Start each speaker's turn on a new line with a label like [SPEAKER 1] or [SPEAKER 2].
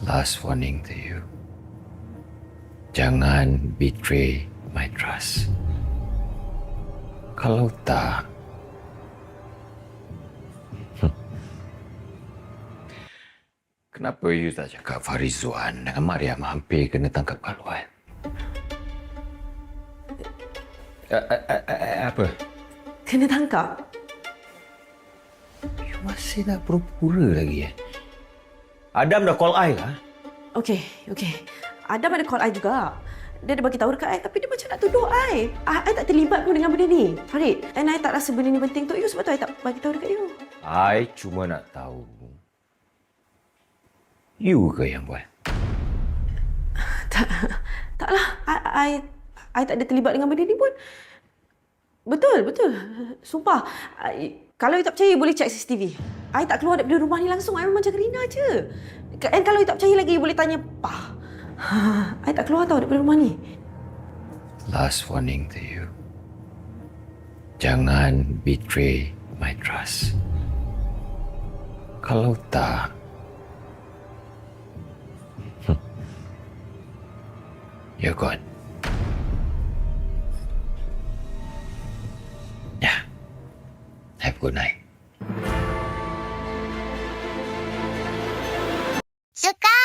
[SPEAKER 1] Last warning to you. Jangan betray my trust. Kalau tak. Kenapa you tak cakap Farizuan dengan Mariam hampir kena tangkap? A- a- a- a- apa?
[SPEAKER 2] Kena tangkap?
[SPEAKER 1] You masih nak pura-pura lagi eh? Adam dah call I lah.
[SPEAKER 2] Okey, okey. Adam ada call I juga. Dia ada bagi tahu dekat I tapi dia macam nak tuduh I. I, I tak terlibat pun dengan benda ni. Farid, and I tak rasa benda ni penting untuk you sebab tu I tak bagi tahu dekat you.
[SPEAKER 1] I cuma nak tahu. You ke yang buat?
[SPEAKER 2] Tak, taklah. I, I, I tak ada terlibat dengan benda ni pun. Betul, betul. Sumpah. I, kalau you tak percaya, you boleh check CCTV. I tak keluar daripada rumah ni langsung. I memang jaga Rina je. And kalau you tak percaya lagi, you boleh tanya Pa. I tak keluar tau daripada rumah ni.
[SPEAKER 1] Last warning to you. Jangan betray my trust. Kalau tak, you're gone. Yeah. Have a good night. 出荷